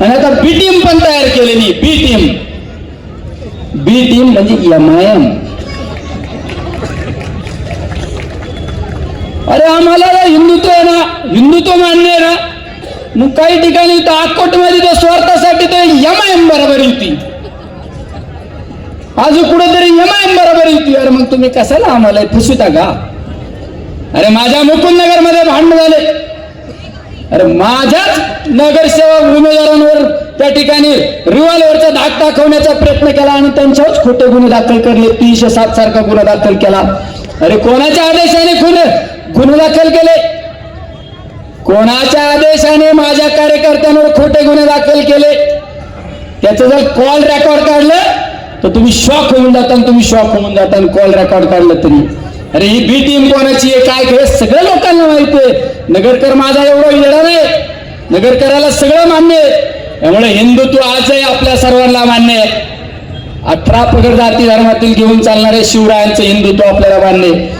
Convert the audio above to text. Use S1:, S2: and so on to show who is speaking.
S1: आणि आता बी टीम पण तयार केलेली बी टीम बी टीम म्हणजे एम आय एम अरे आम्हाला ना हिंदुत्व आहे ना हिंदुत्व मान्य आहे ना मग काही ठिकाणी तर अक्कोटमध्ये तो स्वार्थासाठी तर एम आय एम बरोबर होती. अजून कुठेतरी एम आय एम बरोबर होती. अरे मग तुम्ही कशाला आम्हाला फसवता का अरे माझ्या मुकुंदनगरमध्ये भांडण झाले. अरे माझ्याच नगरसेवक उमेदवारांवर त्या ठिकाणी रिव्हॉल्वरचा धाक दाखवण्याचा प्रयत्न केला आणि त्यांच्यावरच खोटे गुन्हे दाखल करले. तीनशे सात सारखा गुन्हा दाखल केला. अरे कोणाच्या आदेशाने गुन्हे गुन्हे दाखल केले? कोणाच्या आदेशाने माझ्या कार्यकर्त्यांवर खोटे गुन्हे दाखल केले? त्याचं जर कॉल रेकॉर्ड काढलं तर तुम्ही शॉक होऊन जाता आणि तुम्ही शॉक होऊन जाता कॉल रेकॉर्ड काढलं तरी. अरे ही बी टीम कोणाची आहे. काय हे सगळं लोकांना माहिती आहे. नगरकर माझा एवढा येणार आहे नगरकराला सगळं मान्य आहे. त्यामुळे हिंदुत्व आजही आपल्या सर्वांना मान्य आहे. अठरा पगड जाती धर्मातील घेऊन चालणारे शिवरायांचं हिंदुत्व आपल्याला मान्य आहे.